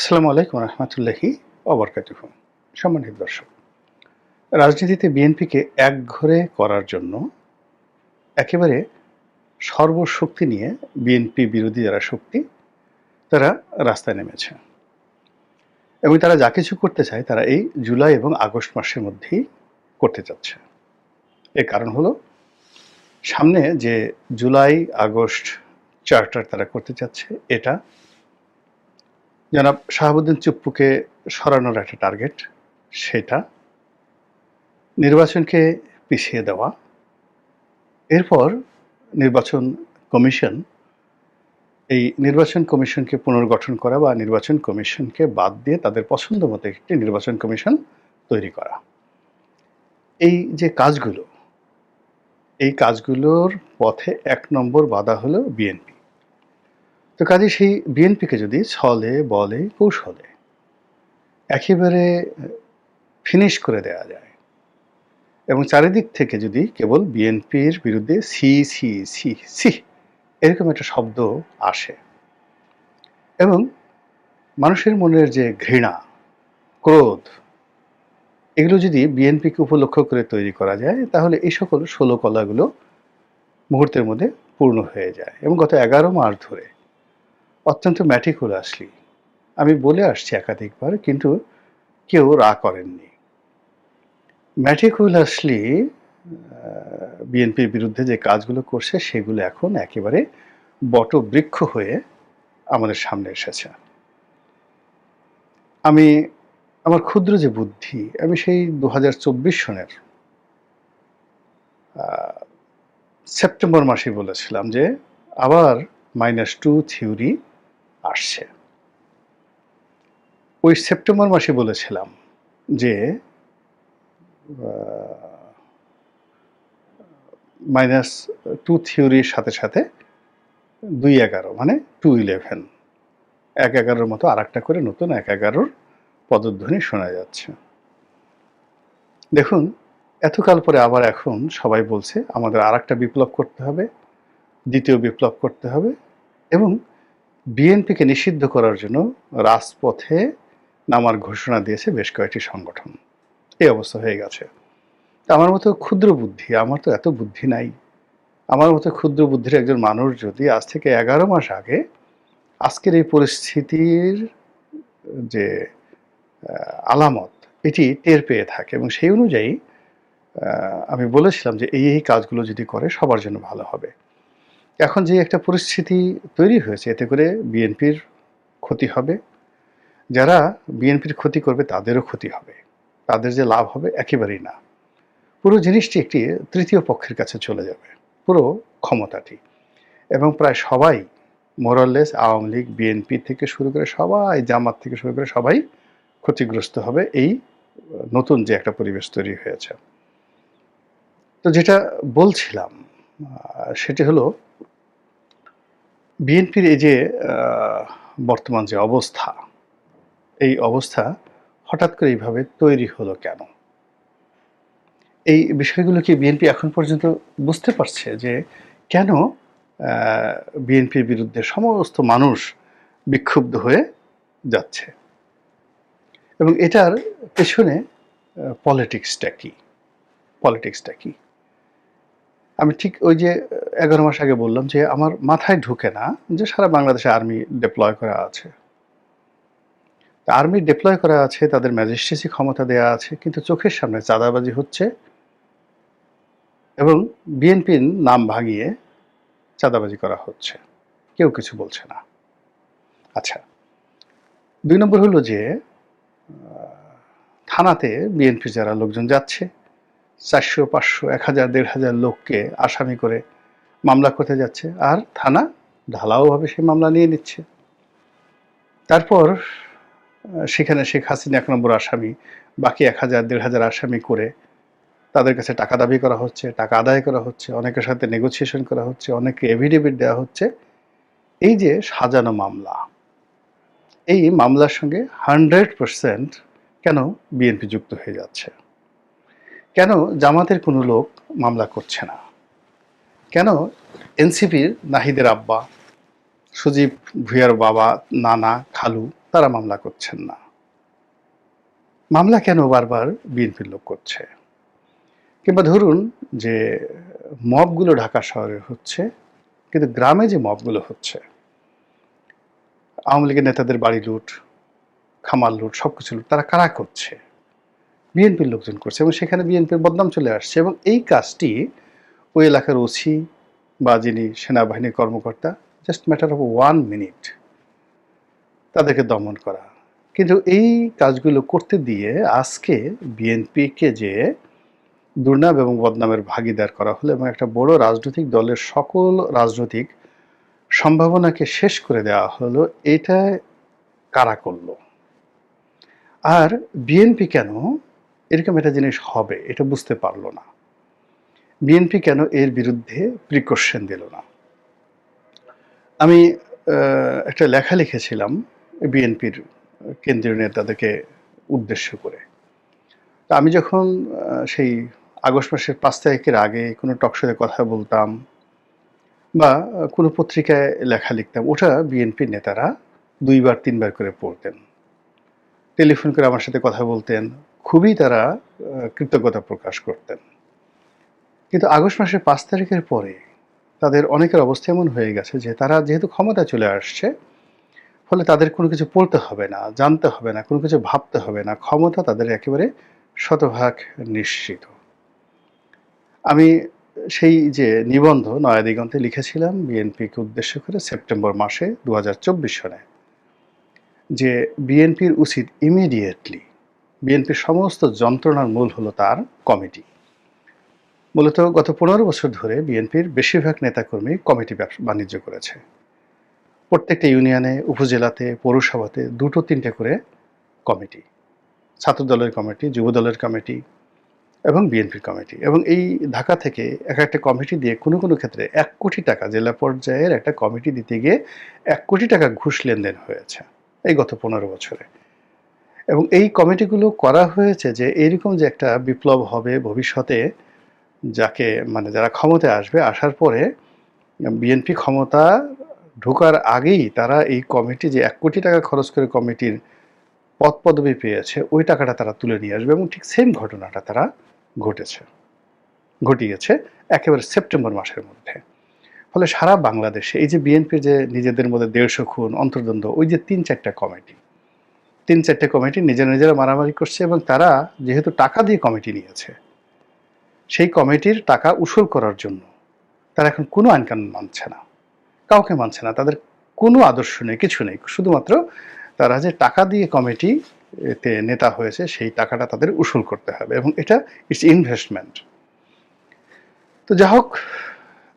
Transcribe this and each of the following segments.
আসসালামু আলাইকুম রহমতুল্লাহি অবরকাতুহ সম্মানিত দর্শক, রাজনীতিতে বিএনপিকে একঘরে করার জন্য একেবারে সর্বশক্তি নিয়ে বিএনপি বিরোধী যারা শক্তি, তারা রাস্তায় নেমেছে। এবং তারা যা কিছু করতে চায় তারা এই জুলাই এবং আগস্ট মাসের মধ্যেই করতে চাচ্ছে। এর কারণ হলো, সামনে যে জুলাই আগস্ট চার্টার তারা করতে চাচ্ছে, এটা জনাব শাহাবুদ্দিন চুপ্পুকে সরানোর একটা টার্গেট সেটা নির্বাচনকে পিছিয়ে দেওয়া। এরপর নির্বাচন কমিশন, এই নির্বাচন কমিশনকে পুনর্গঠন করা বা নির্বাচন কমিশনকে বাদ দিয়ে তাদের পছন্দ মতো একটি নির্বাচন কমিশন তৈরি করা। এই যে কাজগুলো, এই কাজগুলোর পথে এক নম্বর বাধা হলো বিএনপি। তো কাজে সেই বিএনপিকে যদি ছলে, বলে, কৌশলে একেবারে ফিনিশ করে দেওয়া যায় এবং চারিদিক থেকে যদি কেবল বিএনপির বিরুদ্ধে সি সি সি সি এরকম একটা শব্দ আসে এবং মানুষের মনের যে ঘৃণা, ক্রোধ, এগুলো যদি বিএনপিকে উপলক্ষ করে তৈরি করা যায়, তাহলে এই সকল ষোলো কলাগুলো মুহূর্তের মধ্যে পূর্ণ হয়ে যায় এবং গত এগারো মাস ধরে অত্যন্ত ম্যাটিকুলাসলি আমি বলে আসছি একাধিকবার, কিন্তু কেউ রা করেননি। ম্যাটিকুলাসলি বিএনপির বিরুদ্ধে যে কাজগুলো করছে, সেগুলো এখন একেবারে বটবৃক্ষ হয়ে আমাদের সামনে এসেছে। আমি, আমার ক্ষুদ্র যে বুদ্ধি, আমি সেই দু হাজার চব্বিশ সনের সেপ্টেম্বর মাসে বলেছিলাম যে, আবার মাইনাস টু থিওরি আসছে। ওই সেপ্টেম্বর মাসে বলেছিলাম যে মাইনাস টু থিওরির সাথে সাথে দুই এগারো মানে টু ইলেভেন এক এগারোর মতো আর একটা করে নতুন এক এগারোর পদধ্বনি শোনা যাচ্ছে। দেখুন, এতকাল পরে আবার এখন সবাই বলছে আমাদের আর বিপ্লব করতে হবে, দ্বিতীয় বিপ্লব করতে হবে এবং বিএনপিকে নিষিদ্ধ করার জন্য রাজপথে নামার ঘোষণা দিয়েছে বেশ কয়েকটি সংগঠন। এই অবস্থা হয়ে গেছে। আমার মতো ক্ষুদ্র বুদ্ধি, আমার তো এত বুদ্ধি নাই। আমার মতো ক্ষুদ্র বুদ্ধির একজন মানুষ যদি আজ থেকে এগারো মাস আগে আজকের এই পরিস্থিতির যে আলামত, এটি টের পেয়ে থাকে এবং সেই অনুযায়ী আমি বলেছিলাম যে এই এই কাজগুলো যদি করে সবার জন্য ভালো হবে। এখন যে একটা পরিস্থিতি তৈরি হয়েছে, এতে করে বিএনপির ক্ষতি হবে। যারা বিএনপির ক্ষতি করবে, তাদেরও ক্ষতি হবে। তাদের যে লাভ হবে, একেবারেই না। পুরো জিনিসটি একটি তৃতীয় পক্ষের কাছে চলে যাবে। পুরো ক্ষমতাটি। এবং প্রায় সবাই মোরাললেস আওয়ামী লীগ, বিএনপি থেকে শুরু করে সবাই, জামাত থেকে শুরু করে সবাই ক্ষতিগ্রস্ত হবে এই নতুন যে একটা পরিবেশ তৈরি হয়েছে। তো যেটা বলছিলাম সেটি হলো বিএনপির এই যে বর্তমান যে অবস্থা, এই অবস্থা হঠাৎ করে এইভাবে তৈরি হলো কেন? এই বিষয়গুলো কি বিএনপি এখন পর্যন্ত বুঝতে পারছে যে কেন বিএনপির বিরুদ্ধে সমস্ত মানুষ বিক্ষুব্ধ হয়ে যাচ্ছে? এবং এটার পেছনে পলিটিক্সটা কি? পলিটিক্সটা কি? আমি ঠিক ওই যে এগারো মাস আগে বললাম যে, আমার মাথায় ঢুকে না যে সারা বাংলাদেশে আর্মি ডিপ্লয় করা আছে। আর্মি ডিপ্লয় করা আছে, তাদের ম্যাজিস্ট্রেসি ক্ষমতা দেওয়া আছে, কিন্তু চোখের সামনে চাঁদাবাজি হচ্ছে এবং বিএনপির নাম ভাঙিয়ে চাঁদাবাজি করা হচ্ছে। কেউ কিছু বলছে না। আচ্ছা দুই নম্বর হলো যে থানাতে বিএনপির যারা লোকজন যাচ্ছে চারশো, পাঁচশো, এক হাজার, দেড় হাজার লোককে আসামি করে মামলা করতে যাচ্ছে আর থানা ঢালাওভাবে সেই মামলা নিয়ে নিচ্ছে। তারপর সেখানে শেখ হাসিনা এক নম্বর আসামি, বাকি এক হাজার, দেড় হাজার আসামি করে তাদের কাছে টাকা দাবি করা হচ্ছে, টাকা আদায় করা হচ্ছে, অনেকের সাথে নেগোসিয়েশন করা হচ্ছে অনেকে এভিডেভিট দেওয়া হচ্ছে। এই যে সাজানো মামলা, এই মামলার সঙ্গে হান্ড্রেড পারসেন্ট কেন বিএনপি যুক্ত হয়ে যাচ্ছে? কেন জামাতের কোনো লোক মামলা করছে না? কেন এনসিপির নাহিদের আব্বা, সুজীব ভুইয়ার বাবা, নানা, খালু, তারা মামলা করছেন না? মামলা কেন বারবার বিএনপির লোক করছে? কিংবা ধরুন যে মবগুলো ঢাকা শহরে হচ্ছে, কিন্তু গ্রামে যে মবগুলো হচ্ছে, আওয়ামী লীগের নেতাদের বাড়ি লুট, খামার লুট সব কিছু লুট, তারা কারা করছে? বিএনপির লোকজন করছে এবং সেখানে বিএনপির বদনাম চলে আসছে এবং এই কাজটি ওই এলাকার ওসি বা যিনি সেনাবাহিনীর কর্মকর্তা just matter of one minute তাদেরকে দমন করা। কিন্তু এই কাজগুলো করতে দিয়ে আজকে বিএনপিকে যে দুর্নাম এবং বদনামের ভাগিদার করা হলো এবং একটা বড় রাজনৈতিক দলের সকল রাজনৈতিক সম্ভাবনাকে শেষ করে দেওয়া হলো, এটা কারা করল? আর বিএনপি কেন এরকম একটা জিনিস হবে, এটা বুঝতে পারল না। বিএনপি কেন এর বিরুদ্ধে প্রিকশন দিল না? আমি একটা লেখা লিখেছিলাম বিএনপির কেন্দ্রীয় নেতাদেরকে উদ্দেশ্য করে। তা আমি যখন সেই আগস্ট মাসের পাঁচ তারিখের আগে কোনো টকশোতে কথা বলতাম বা কোনো পত্রিকায় লেখা লিখতাম, ওটা বিএনপির নেতারা দুইবার, তিনবার করে পড়তেন। টেলিফোন করে আমার সাথে কথা বলতেন খুবই তারা কৃতজ্ঞতা প্রকাশ করতেন। কিন্তু আগস্ট মাসের পাঁচ তারিখের পরে তাদের অনেকের অবস্থা এমন হয়ে গেছে যে তারা যেহেতু ক্ষমতা চলে আসছে, ফলে তাদের কোনো কিছু পড়তে হবে না, জানতে হবে না, কোনো কিছু ভাবতে হবে না, ক্ষমতা তাদের একেবারে শতভাগ নিশ্চিত। আমি সেই যে নিবন্ধ নয়া দিগন্তে লিখেছিলাম বিএনপিকে উদ্দেশ্য করে সেপ্টেম্বর মাসে দু সনে, যে বিএনপির উচিত ইমিডিয়েটলি বিএনপির সমস্ত যন্ত্রণার মূল হলো তার কমিটি। মূলত গত পনেরো বছর ধরে বিএনপির বেশিরভাগ নেতাকর্মী কমিটি বাণিজ্য করেছে। প্রত্যেকটা ইউনিয়নে, উপজেলাতে, পৌরসভাতে দুটো তিনটে করে কমিটি। ছাত্র দলের কমিটি যুব দলের কমিটি এবং বিএনপির কমিটি। এবং এই ঢাকা থেকে এক একটা কমিটি দিয়ে কোনো কোনো ক্ষেত্রে এক কোটি টাকা জেলা পর্যায়ের একটা কমিটি দিতে গিয়ে এক কোটি টাকা ঘুষ লেনদেন হয়েছে এই গত পনেরো বছরে। এবং এই কমিটিগুলো করা হয়েছে যে এইরকম যে একটা বিপ্লব হবে ভবিষ্যতে, যাকে মানে যারা ক্ষমতায় আসবে, আসার পরে বিএনপি ক্ষমতা ঢোকার আগেই তারা এই কমিটি যে এক কোটি টাকা খরচ করে কমিটির পদ পদবি পেয়েছে, ওই টাকাটা তারা তুলে নিয়ে আসবে এবং ঠিক সেম ঘটনাটা তারা ঘটেছে, ঘটিয়েছে একেবারে সেপ্টেম্বর মাসের মধ্যে। ফলে সারা বাংলাদেশে এই যে বিএনপির যে নিজেদের মধ্যে দেড়শো খুন, অন্তর্দ্বন্দ্ব, ওই যে তিন চারটা কমিটি তিন চারটে কমিটি নিজেরা নিজেরা মারামারি করছে এবং তারা যেহেতু টাকা দিয়ে কমিটি নিয়েছে, সেই কমিটির টাকা উসুল করার জন্য তারা এখন কোনো আইনকানুন মানছে না। কাউকে মানছে না, তাদের কোনো আদর্শ নেই, কিছু নেই। শুধুমাত্র তারা যে টাকা দিয়ে কমিটি এতে নেতা হয়েছে, সেই টাকাটা তাদের উসুল করতে হবে এবং এটা ইটস ইনভেস্টমেন্ট তো যা হোক,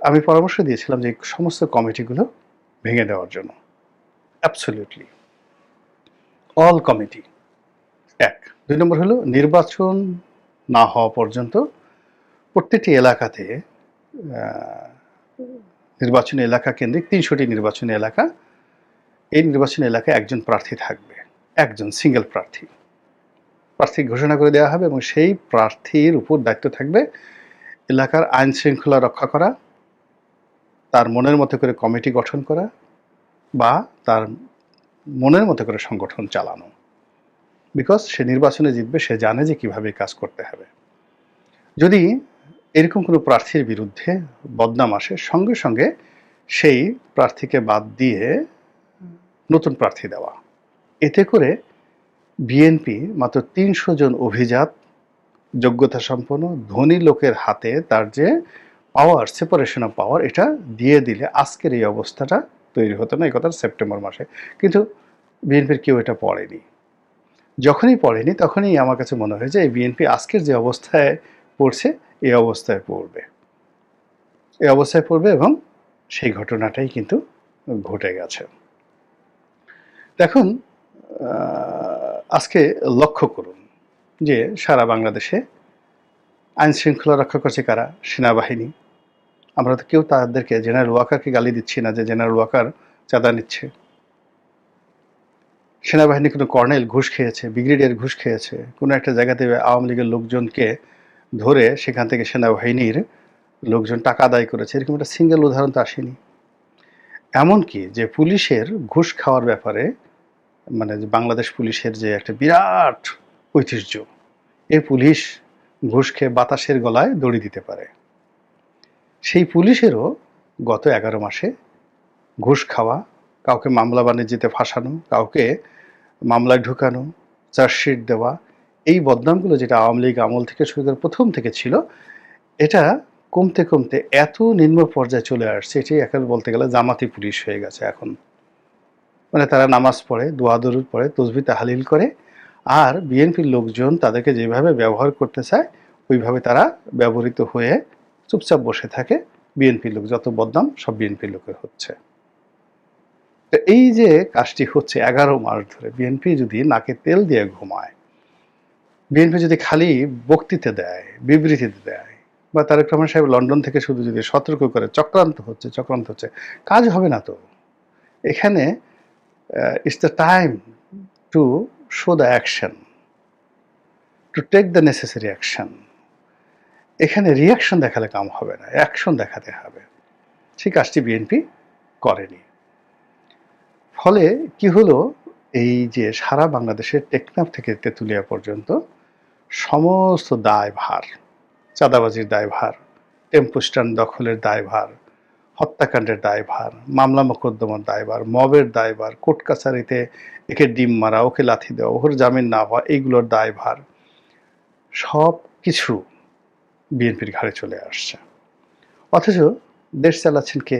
আমি পরামর্শ দিয়েছিলাম যে সমস্ত কমিটিগুলো ভেঙে দেওয়ার জন্য। অ্যাবসলিউটলি অল কমিটি এক। দুই নম্বর হলো নির্বাচন না হওয়া পর্যন্ত প্রত্যেকটি এলাকাতে নির্বাচনী এলাকা কেন্দ্রিক তিনশোটি নির্বাচনী এলাকা। এই নির্বাচনী এলাকায় একজন প্রার্থী থাকবে, একজন সিঙ্গেল প্রার্থী। প্রার্থী ঘোষণা করে দেওয়া হবে এবং সেই প্রার্থীর উপর দায়িত্ব থাকবে এলাকার আইন শৃঙ্খলা রক্ষা করা, তার মনের মতো করে কমিটি গঠন করা বা তার মনের মতো করে সংগঠন চালানো। বিকজ সে নির্বাচনে জিতবে, সে জানে যে কীভাবে কাজ করতে হবে। যদি এরকম কোনো প্রার্থীর বিরুদ্ধে বদনাম আসে, সঙ্গে সঙ্গে সেই প্রার্থীকে বাদ দিয়ে নতুন প্রার্থী দেওয়া। এতে করে বিএনপি মাত্র তিনশো জন অভিজাত, যোগ্যতা সম্পন্ন, ধনী লোকের হাতে তার যে পাওয়ার সেপারেশন অফ পাওয়ার এটা দিয়ে দিলে আজকের এই অবস্থাটা তৈরি হতো না, এই কথা সেপ্টেম্বর মাসে। কিন্তু বিএনপির কেউ এটা পড়েনি। যখনই পড়েনি, তখনই আমার কাছে মনে হয় যে এই বিএনপি আজকের যে অবস্থায় পড়ছে এই অবস্থায় পড়বে। এই অবস্থায় পড়বে এবং সেই ঘটনাটাই কিন্তু ঘটে গেছে। দেখুন আজকে লক্ষ্য করুন যে সারা বাংলাদেশে আইন শৃঙ্খলা রক্ষা করছে কারা? সেনাবাহিনী। আমরা তো কেউ তাদেরকে জেনারেল ওয়াকারকে গালি দিচ্ছি না যে জেনারেল ওয়াকার চাঁদা নিচ্ছে। সেনাবাহিনী কোনো কর্নেল ঘুষ খেয়েছে, ব্রিগেডিয়ার ঘুষ খেয়েছে, কোনো একটা জায়গাতে আওয়ামী লীগের লোকজনকে ধরে সেখান থেকে সেনাবাহিনীর লোকজন টাকা আদায় করেছে, এরকম একটা সিঙ্গেল উদাহরণ তো আসেনি। এমনকি যে পুলিশের ঘুষ খাওয়ার ব্যাপারে মানে বাংলাদেশ পুলিশের যে একটা বিরাট ঐতিহ্য এই পুলিশ ঘুষ খেয়ে বাতাসের গলায় দড়ি দিতে পারে। সেই পুলিশেরও গত এগারো মাসে ঘুষ খাওয়া, কাউকে মামলা বাণিজ্যতে ফাঁসানো, কাউকে মামলায় ঢুকানো, চার্জশিট দেওয়া, এই বদনামগুলো যেটা আওয়ামী লীগ আমল থেকে শুরু করে প্রথম থেকে ছিল, এটা কমতে কমতে এত নিম্ন পর্যায়ে চলে আসছে এটি এখন বলতে গেলে জামাতি পুলিশ হয়ে গেছে এখন। মানে তারা নামাজ পড়ে, দোয়া পড়ে, তসবি তাহালিল করে, আর বিএনপির লোকজন তাদেরকে যেভাবে ব্যবহার করতে চায়, ওইভাবে তারা ব্যবহৃত হয়ে চুপচাপ বসে থাকে বিএনপির লোক, যত বদনাম, সব বিএনপির লোকের হচ্ছে। তো এই যে কাজটি হচ্ছে এগারো মাস ধরে, বিএনপি যদি নাকে তেল দিয়ে ঘুমায়, বিএনপি যদি খালি বক্তৃতা দেয়, বিবৃতি দেয়, বা তারেক রহমান সাহেব লন্ডন থেকে শুধু যদি সতর্ক করে, চক্রান্ত হচ্ছে চক্রান্ত হচ্ছে, কাজ হবে না তো? এখানে it's the time to show the action to take the necessary action এখানে রিয়াকশন দেখালে কাম হবে না অ্যাকশন দেখাতে হবে। সেই কাজটি বিএনপি করেনি। ফলে কি হলো? এই যে সারা বাংলাদেশের টেকনাফ থেকে তেঁতুলিয়া পর্যন্ত সমস্ত দায়ভার, চাঁদাবাজির দায়ভার, টেম্পো স্ট্যান্ড দখলের দায়ভার, হত্যাকাণ্ডের দায়ভার, মামলা মোকদ্দমার দায়ভার, মবের দায়ভার, কোর্ট কাছারিতে একে ডিম মারা, ওকে লাথি দেওয়া, ওর জামিন না হওয়া, এইগুলোর দায়ভার সব কিছু বিএনপির ঘাড়ে চলে আসছে। অথচ দেশ চালাচ্ছেন কে?